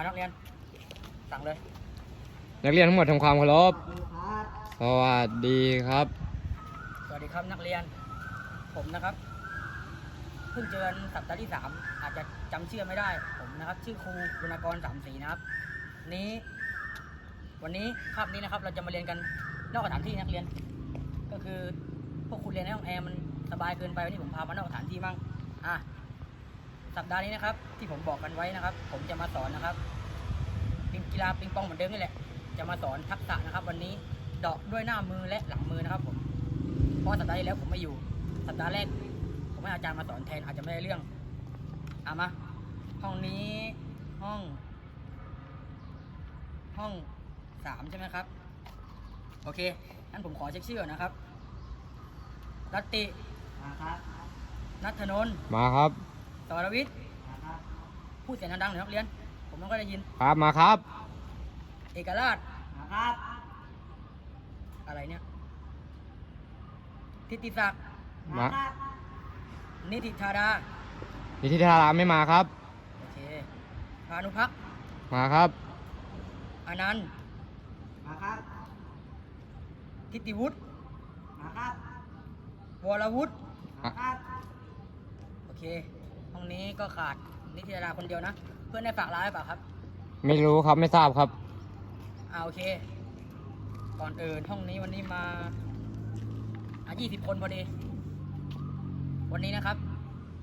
เอานักเรียน สั่งเลย นักเรียนทั้งหมดทำความเคารพ สวัสดีครับ สวัสดีครับนักเรียน ผมนะครับ เพิ่งเจอกันสัปดาห์ที่สามอาจจะจำชื่อไม่ได้ ผมนะครับ ชื่อครูวรรณกรสามสีนะครับ นี้ วันนี้คาบนี้นะครับ เราจะมาเรียนกันนอกสถานที่นักเรียน ก็คือพวกคุณเรียนในห้องแอร์มันสบายเกินไปวันนี้ผมพามานอกสถานที่มั่งอะ สัปดาห์นี้นะครับ ที่ผมบอกกันไว้นะครับ ผมจะมาสอนนะครับเป็นกีฬาปิงปองเหมือนเดิมนี่แหละ จะมาสอนทักษะนะครับ วันนี้เดอกด้วยหน้ามือและหลังมือนะครับผมเพราะสัปดาห์ที่แล้วผมไม่อยู่ สัปดาห์แรก ผมให้อาจารย์มาสอนแทนอาจจะไม่ได้เรื่องเอามาห้องนี้ห้อง ห้องสามใช่ไหมครับ โอเคงั้นผมขอเช็คชื่อก่อนนะครับรัตตินัทธนนท์มาครับ สรวิทย์พูดเสียงดังๆหน่อยนักเรียน ผมไม่ค่อยได้ยิน ครับมาครับ เอกราชครับ อะไรเนี่ยทิติศักดิ์มานิติธาดานิติธารามไม่มาครับ โอเคพานุพักษ์มาครับอนันต์ทิติวุฒิวรวุฒิอะโอเค ห้องนี้ก็ขาดนิติธาดาคนเดียวนะ เพื่อนได้ฝากร้านหรือเปล่าครับไม่รู้ครับไม่ทราบครับ อ่าโอเค ก่อนอื่นห้องนี้วันนี้มาอะยี่สิบคนพอดี วันนี้นะครับ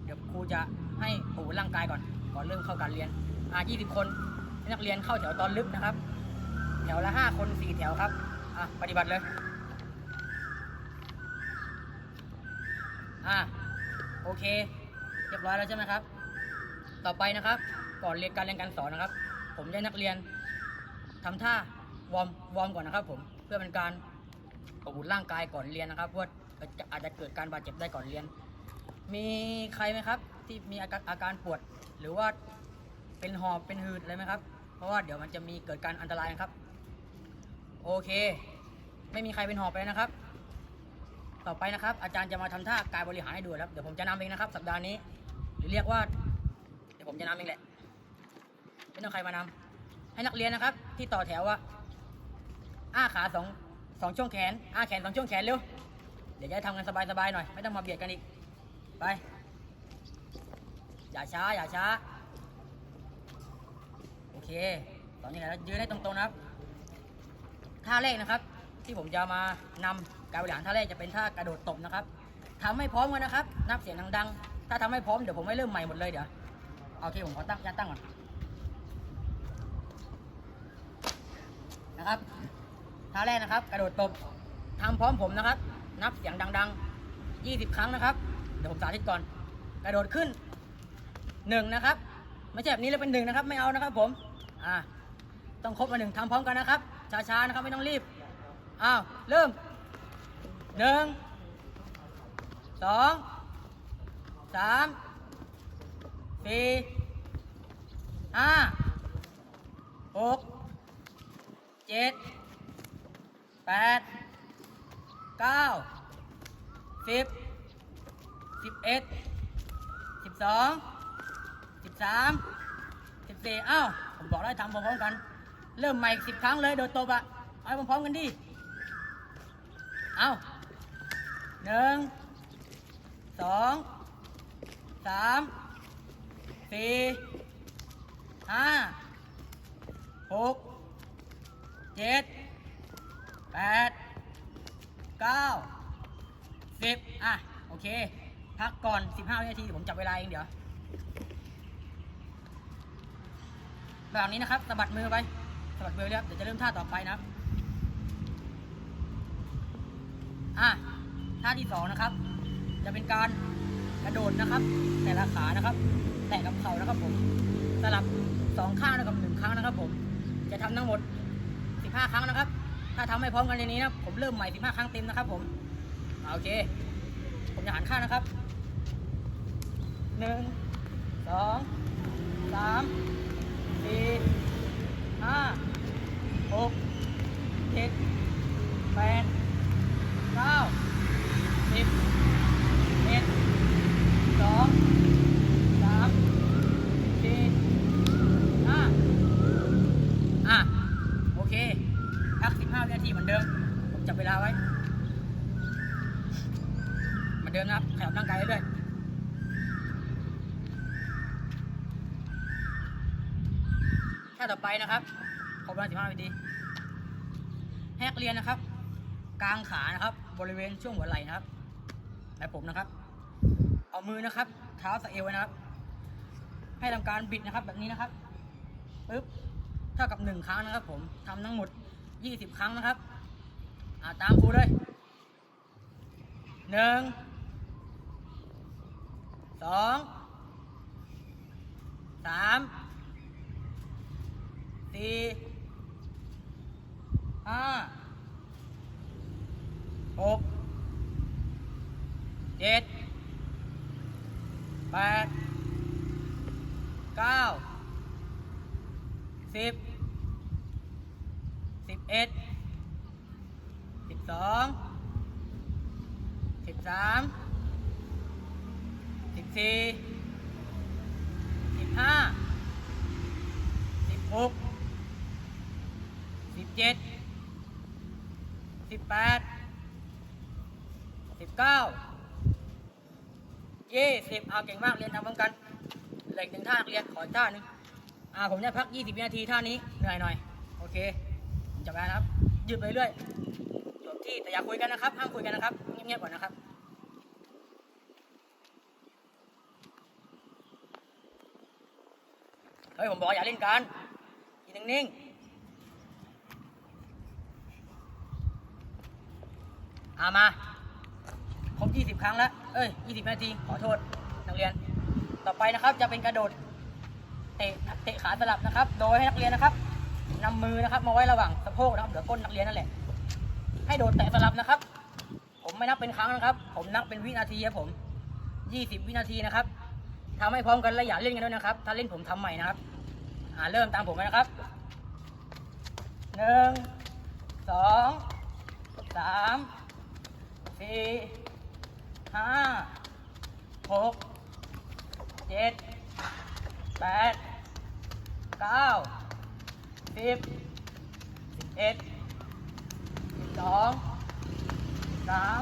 เดี๋ยวครูจะให้ปูร่างกายก่อน ก่อนเริ่มเข้าการเรียน อ่ายี่สิบคนให้นักเรียนเข้าแถวตอนลึกนะครับ แถวละห้าคนสี่แถวครับ อะปฏิบัติเลย อะโอเค เรียบร้อยแล้วใช่ไหมครับ ต่อไปนะครับ ก่อนเรียนการเรียนการสอนนะครับ ผมจะให้นักเรียนทำท่าวอร์มวอร์มก่อนนะครับ ผมเพื่อเป็นการอบอุ่นร่างกายก่อนเรียนนะครับเพราะว่าอาจจะเกิดการบาดเจ็บได้ก่อนเรียน มีใครไหมครับ ที่มีอาการอาการปวด หรือว่าเป็นหอบเป็นหืดอะไรไหมครับ เพราะว่าเดี๋ยวมันจะมีเกิดการอันตรายนะครับ โอเค ไม่มีใครเป็นหอบไปนะครับ ต่อไปนะครับ อาจารย์จะมาทำท่ากายบริหารให้ดูครับ เดี๋ยวผมจะนำเองนะครับ สัปดาห์นี้ หรือเรียกว่า เดี๋ยวผมจะนำเองแหละไม่ต้องใครมานำให้นักเรียนนะครับ ที่ต่อแถวอะอ้าขาสองสองช่วงแขนอ้าแขนสองช่วงแขนเร็วเดี๋ยวจะทำกันสบายๆหน่อย ไม่ต้องมาเบียดกันอีก ไป อย่าช้า อย่าช้า โอเค ตอนนี้เรายืนให้ตรงๆนะครับท่าแรกนะครับ ที่ผมจะมานำ การบริหารท่าแรกจะเป็นท่ากระโดดตบนะครับทำให้พร้อมกันนะครับ นับเสียงดังๆ ถ้าทำให้พร้อมเดี๋ยวผมไม่เริ่มใหม่หมดเลยเดี๋ยวโอเคผมขอตั้งยัดตั้งก่อนนะครับท่าแรกนะครับ กระโดดตบทำพร้อมผมนะครับ นับเสียงดัง ๆ 20 ครั้งนะครับ เดี๋ยวผมสาธิตก่อน กระโดดขึ้นหนึ่งนะครับ ไม่ใช่แบบนี้แล้วเป็นหนึ่งนะครับ ไม่เอานะครับ ผมอ่าต้องครบมาหนึ่งทำพร้อมกันนะครับช้าๆนะครับไม่ต้องรีบอ้าวเริ่ม หนึ่งสองสามสี่ห้าหกเจ็ดแปดเก้าสิบสิบเอ็ดสิบสองสิบสามสิบสี่เอ้าผมบอกแล้วให้ทำพร้อมๆกัน เริ่มใหม่สิบครั้งเลยโดดตบอะเอาให้พร้อมๆกันดิเอ้า หนึ่งสองสามสี่ห้าหกเจ็ดแปดเก้าสิบอะ โอเค พักก่อน 15 วินาที ผมจับเวลาเองเดี๋ยว แบบนี้นะครับสะบัดมือไปสะบัดมือเรียบเดี๋ยวจะเริ่มท่าต่อไปนะครับ อะ ท่าที่สองนะครับ จะเป็นการกระโดดนะครับ แต่ละขานะครับ แตะกับเข่านะครับผมสลับสองข้างนะครับหนึ่งครั้งนะครับ ผม จะทำทั้งหมด 15 ครั้งนะครับ ถ้าทำไม่พร้อมกันในนี้นะผมเริ่มใหม่ 15 ครั้งเต็มนะครับผมโอเค ผมจะหันข้างนะครับหนึ่งสองสามสี่ห้าหกเจ็ด แปด เก้า สิบเอ็ดสอง สาม สี่ ห้า ท่าต่อไปนะครับขอเวลาสิบห้าวินาทีให้นักเรียนนะครับ กลางขานะครับ บริเวณช่วงหัวไหล่นะครับแบบผมนะครับ เอามือนะครับ เท้าสะเอวไว้นะครับ ให้ทำการบิดนะครับ แบบนี้นะครับปึ๊บเท่ากับหนึ่งครั้งนะครับ ผมทำทั้งหมดยี่สิบครั้งนะครับอ่าตามครูเลยหนึ่งสองสาม สี่ห้าหกเจ็ดแปดเก้าสิบสิบเอ็ดสิบสองสิบสามสิบสี่สิบห้าสิบหก เจ็ดสิบแปดสิบเก้ายี่สิบเอาเก่งมากเรียนทำพร้อมกันเหล็กหนึ่งท่าเรียนขออีกท่าหนึ่งอ่าผมจะพัก20วินาทีท่านี้เหนื่อยหน่อยโอเคผมจับเวลานะครับยืดไปเรื่อยจบที่แต่อย่าคุยกันนะครับห้ามคุยกันนะครับเงียบๆก่อนนะครับเฮ้ยผมบอกอย่าเล่นกันยืนนิ่งๆ เอามา ครบ 20 ครั้งแล้ว เอ้ย 20 นาที ขอโทษ นักเรียน ต่อไปนะครับ จะเป็นกระโดด เตะ เตะขาสลับนะครับ โดยให้นักเรียนนะครับนำมือนะครับ มาไว้ระหว่างสะโพกนะครับ เหลือก้นนักเรียนนั่นแหละ ให้โดดแตะสลับนะครับ ผมไม่นับเป็นครั้งนะครับ ผมนับเป็นวินาทีครับผม 20 วินาทีนะครับทำให้พร้อมกันและอย่าเล่นกันด้วยนะครับ ถ้าเล่นผมทำใหม่นะครับ อ่าเริ่มตามผมเลยนะครับหนึ่งสองสาม สี่ห้าหกเจ็ดแปดเก้าสิบสิบเอ็ดสิบสองสาม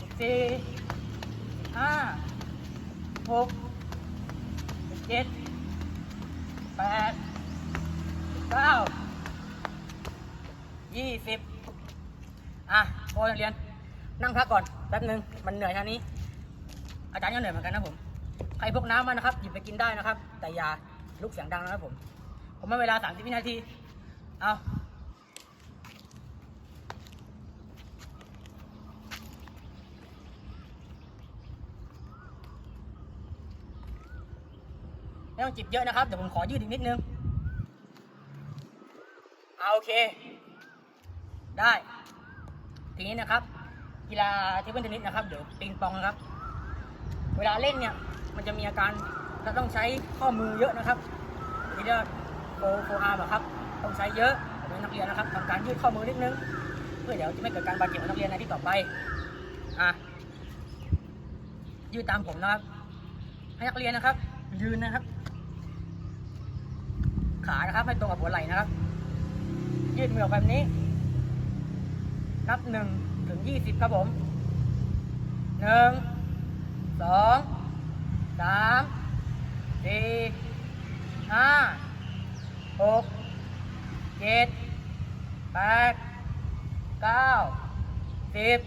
สิบสี่สิบห้าหกสิบเจ็ดแปดสิบเก้ายี่สิบอะพอนักเรียน นั่งพักก่อนแป๊บหนึ่งมันเหนื่อยท่านี้ อาจารย์ก็เหนื่อยเหมือนกันนะผมใครพกน้ำมานะครับหยิบไปกินได้นะครับ แต่อย่าลุกเสียงดังนะครับผม ผมให้เวลา30วินาทีเอาไม่ต้องจิบเยอะนะครับ เดี๋ยวผมขอยืดอีกนิดนึง เอาโอเค ได้ ทีนี้นะครับ กีฬาเทเบิลเทนนิสนะครับเดี๋ยวปิงปองนะครับ เวลาเล่นเนี่ยมันจะมีอาการเราต้องใช้ข้อมือเยอะนะครับที่เรียกโฟโฟอาร์ครับต้องใช้เยอะเดี๋ยวนักเรียนนะครับทำการยืดข้อมือนิดนึง เพื่อเดี๋ยวจะไม่เกิดการบาดเจ็บของนักเรียนในที่ต่อไปอะยืดตามผมนะครับให้นักเรียนนะครับ ยืนนะครับ ขานะครับให้ตรงกับหัวไหล่นะครับ ยืดมือออกแบบนี้ นับหนึ่ง ยี่สิบครับผมหนึ่งสองสามสี่ห้าหกเจ็ดแปดเก้าสิบ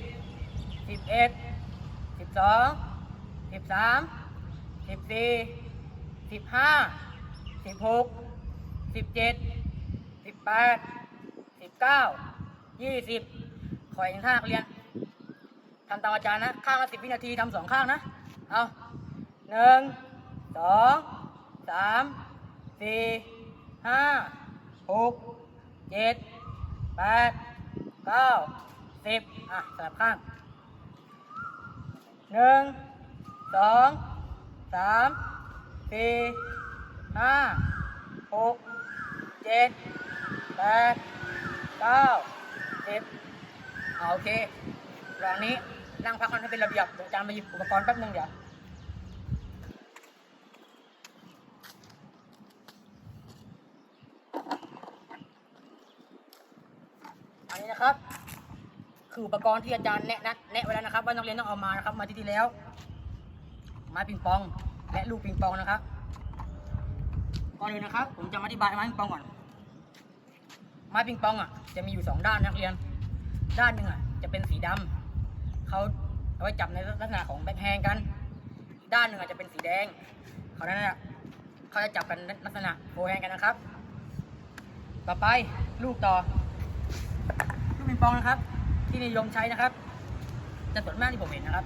สิบเอ็ดสิบสองสิบสามสิบสี่สิบห้าสิบหกสิบเจ็ดสิบแปดสิบเก้ายี่สิบ ขออีกท่านักเรียนทำตามอาจารย์นะ ข้างละสิบวินาทีทำสองข้างนะ เอาหนึ่งสองสามสี่ห้าหกเจ็ดแปดเก้าสิบอะสลับข้างหนึ่งสองสามสี่ห้าหกเจ็ดแปดเก้าสิบ โอเครองนี้นั่งพักกันให้เป็นระเบียบเดี๋ยวอาจารย์มาหยิบอุปกรณ์แป๊บนึงเดี๋ยวอันนี้นะครับ คืออุปกรณ์ที่อาจารย์แนะนะแนะไว้แล้วนะครับ ว่านักเรียนต้องเอามานะครับ มาที่ที่แล้ว ไม้ปิงปอง และลูกปิงปองนะครับก่อนก่อนอื่นนะครับ ผมจะอธิบายไม้ปิงปองก่อน ไม้ปิงปองอะจะมีอยู่สองด้านนักเรียน ด้านหนึ่งอะจะเป็นสีดำเขาเอาไว้จับในลักษณะของแบ็คแฮนด์กัน ด้านหนึ่งอะจะเป็นสีแดงเขานั้นอะเขาจะจับกันลักษณะโฟแฮนด์กันนะครับ ต่อไปลูกต่อ ลูกปิงปองนะครับ ที่นิยมใช้นะครับจะส่วนมากที่ผมเห็นนะครับ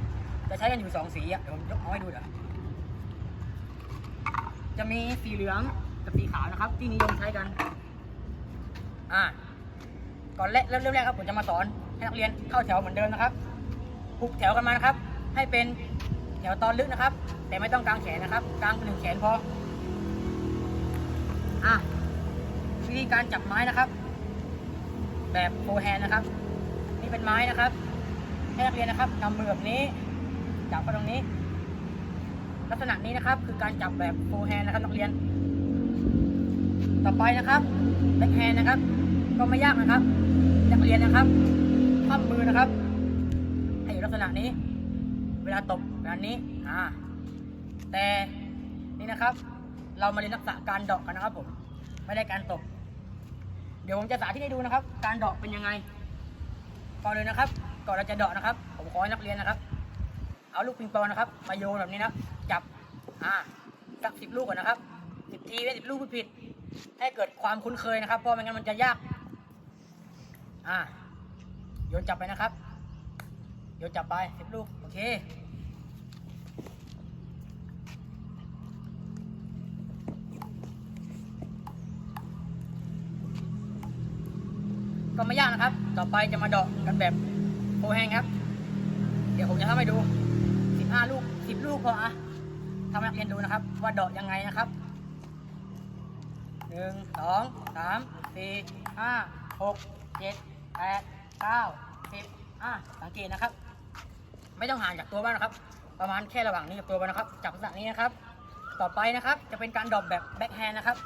จะใช้กันอยู่สองสีอะเดี๋ยวผมยกเอาให้ดูเดี๋ยวจะมีสีเหลืองกับสีขาวนะครับ ที่นิยมใช้กัน อ่า ก่อนแรกเริ่มแรกครับผมจะมาสอนให้นักเรียนเข้าแถวเหมือนเดิมนะครับผูกแถวกันมานะครับ ให้เป็นแถวตอนลึกนะครับ แต่ไม่ต้องกางแขนนะครับกางหนึ่งแขนพออะวิธีการจับไม้นะครับ แบบโฟแฮนนะครับ นี่เป็นไม้นะครับให้นักเรียนนะครับนำมือแบบนี้จับไปตรงนี้ ลักษณะนี้นะครับ คือการจับแบบโฟแฮนนะครับนักเรียน ต่อไปนะครับแบ็คแฮนนะครับ ก็ไม่ยากนะครับ นักเรียนนะครับคว่ำมือนะครับ ให้อยู่ลักษณะนี้ เวลาตบแบบนี้อ่าแต่นี่นะครับ เรามาเรียนทักษะการเดอกกันนะครับผมไม่ได้การตบ เดี๋ยวผมจะสาธิตให้ดูนะครับ การเดอกเป็นยังไงก่อนเลยนะครับ ก่อนเราจะเดาะนะครับ ผมขอให้นักเรียนนะครับ เอาลูกปิงปองนะครับ มาโยนแบบนี้นะจับอ่าสักสิบลูกก่อนนะครับสิบทีไม่สิบลูกผิดให้เกิดความคุ้นเคยนะครับเพราะไม่งั้นมันจะยาก อ่าโยนจับไปนะครับ โยนจับไปสิบลูก โอเค ก็ไม่ยากนะครับ ต่อไปจะมาเดอกกันแบบโฟแฮงครับ เดี๋ยวผมจะทำให้ดู15ลูก10ลูกพออะทำให้นักเรียนดูนะครับ ว่าเดอกยังไงนะครับหนึ่งสองสามสี่ห้าหกเจ็ด แปดเก้าสิบอะสังเกตนะครับ ไม่ต้องห่างจากตัวบ้างนะครับ ประมาณแค่ระหว่างนี้กับตัวบ้างนะครับ จับลักษณะนี้นะครับ ต่อไปนะครับ จะเป็นการดรอปแบบแบ็คแฮนด์นะครับ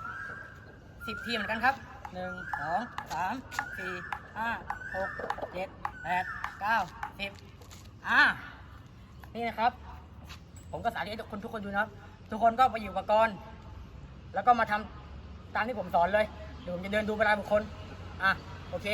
สิบทีเหมือนกันครับหนึ่งสองสามสี่ห้าหกเจ็ดแปดเก้าสิบอะนี่นะครับ ผมก็สาธิตให้ทุกคนทุกคนดูนะครับ ทุกคนก็ไปอยู่อุปกรณ์ แล้วก็มาทำตามที่ผมสอนเลยเดี๋ยวผมจะเดินดูเวลาบุคคล อะ โอเค